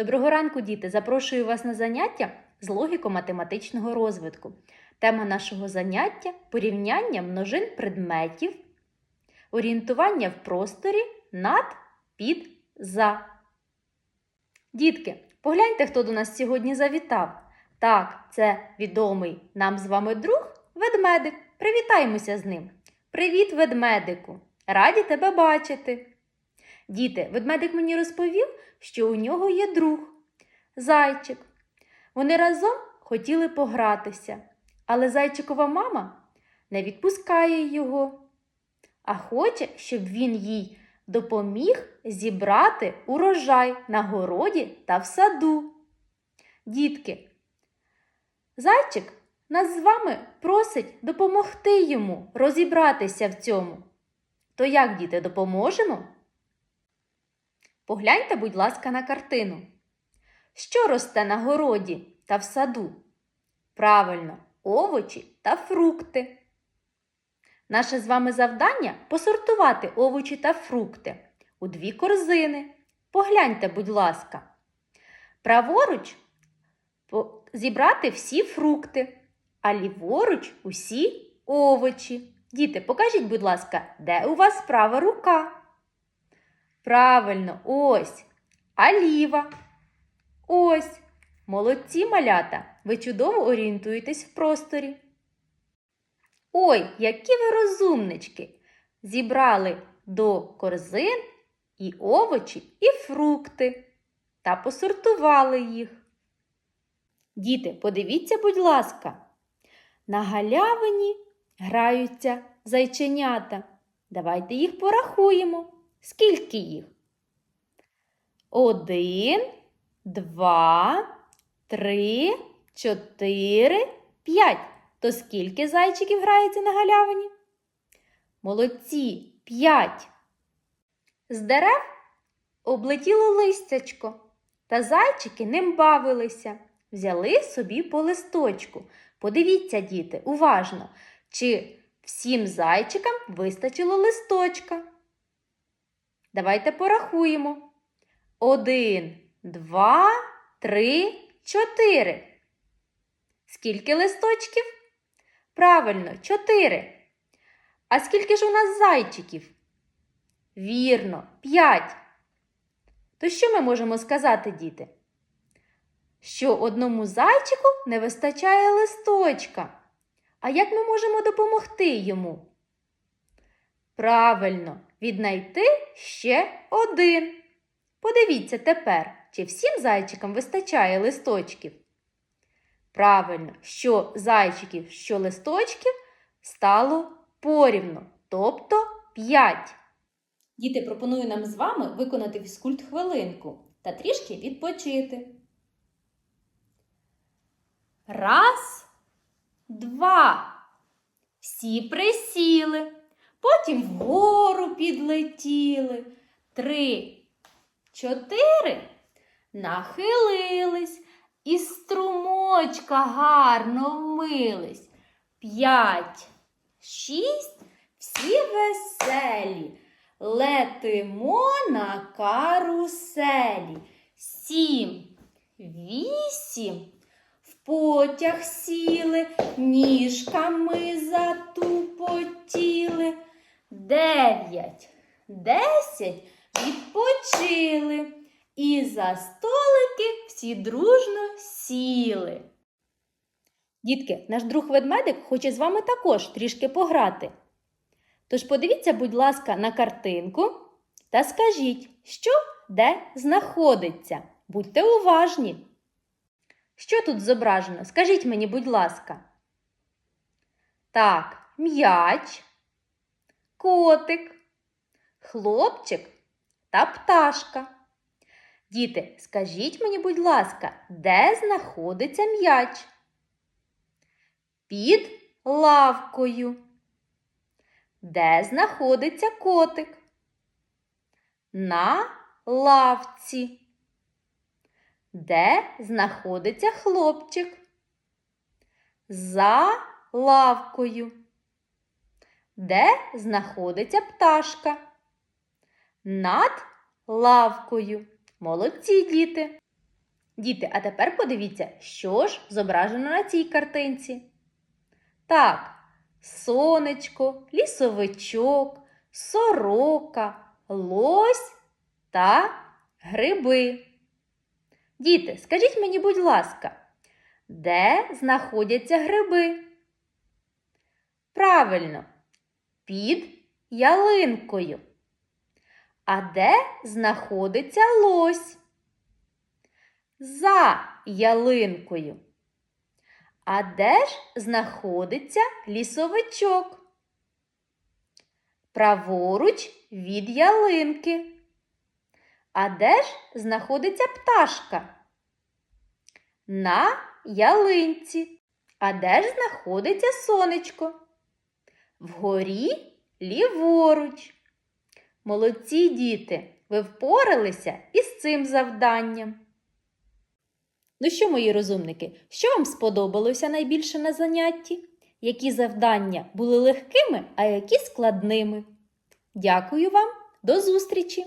Доброго ранку, діти! Запрошую вас на заняття з логіко-математичного розвитку. Тема нашого заняття порівняння множин предметів, орієнтування в просторі над, під, за. Дітки, погляньте, хто до нас сьогодні завітав. Так, це відомий нам з вами друг ведмедик. Привітаємося з ним. Привіт, ведмедику! Раді тебе бачити. Діти, ведмедик мені розповів, що у нього є друг зайчик. Вони разом хотіли погратися, але зайчикова мама не відпускає його, а хоче, щоб він їй допоміг зібрати урожай на городі та в саду. Дітки, зайчик нас з вами просить допомогти йому розібратися в цьому. То як, діти, допоможемо? Погляньте, будь ласка, на картину. Що росте на городі та в саду? Правильно, овочі та фрукти. Наше з вами завдання посортувати овочі та фрукти у дві корзини. Погляньте, будь ласка. Праворуч зібрати всі фрукти, а ліворуч усі овочі. Діти, покажіть, будь ласка, де у вас права рука? Правильно, ось. А ліва. Ось. Молодці малята. Ви чудово орієнтуєтесь в просторі. Ой, які ви розумнички! Зібрали до корзин і овочі, і фрукти та посортували їх. Діти, подивіться, будь ласка, на галявині граються зайченята. Давайте їх порахуємо. Скільки їх? Один, два, три, чотири, п'ять. То скільки зайчиків грається на галявині? Молодці, п'ять. З дерев облетіло листячко, та зайчики ним бавилися, взяли собі по листочку. Подивіться, діти, уважно, чи всім зайчикам вистачило листочка. Давайте порахуємо. Один, два, три, чотири. Скільки листочків? Правильно, чотири. А скільки ж у нас зайчиків? Вірно, п'ять. То що ми можемо сказати, діти? Що одному зайчику не вистачає листочка. А як ми можемо допомогти йому? Правильно, віднайти ще один. Подивіться тепер, чи всім зайчикам вистачає листочків. Правильно, що зайчиків, що листочків стало порівно, тобто 5. Діти, пропоную нам з вами виконати фізкульт хвилинку та трішки відпочити. Раз, два. Всі присіли, потім вгору підлетіли. Три, чотири. Нахилились і струмочка гарно вмились. П'ять, шість. Всі веселі. Летимо на каруселі. Сім, вісім. В потяг сіли, ніжками затупотіли. Дев'ять, десять відпочили. І за столики всі дружно сіли. Дітки, наш друг ведмедик хоче з вами також трішки пограти. Тож подивіться, будь ласка, на картинку та скажіть, що де знаходиться. Будьте уважні. Що тут зображено? Скажіть мені, будь ласка. Так, м'яч, котик, хлопчик та пташка. Діти, скажіть мені, будь ласка, де знаходиться м'яч? Під лавкою. Де знаходиться котик? На лавці. Де знаходиться хлопчик? За лавкою. Де знаходиться пташка? Над лавкою. Молодці діти. Діти, а тепер подивіться, що ж зображено на цій картинці. Так, сонечко, лісовичок, сорока, лось та гриби. Діти, скажіть мені, будь ласка, де знаходяться гриби? Правильно, під ялинкою. А де знаходиться лось? За ялинкою. А де ж знаходиться лісовичок? Праворуч від ялинки. А де ж знаходиться пташка? На ялинці. А де ж знаходиться сонечко? Вгорі ліворуч. Молодці діти, ви впоралися із цим завданням. Ну що, мої розумники, що вам сподобалося найбільше на занятті? Які завдання були легкими, а які складними? Дякую вам, до зустрічі!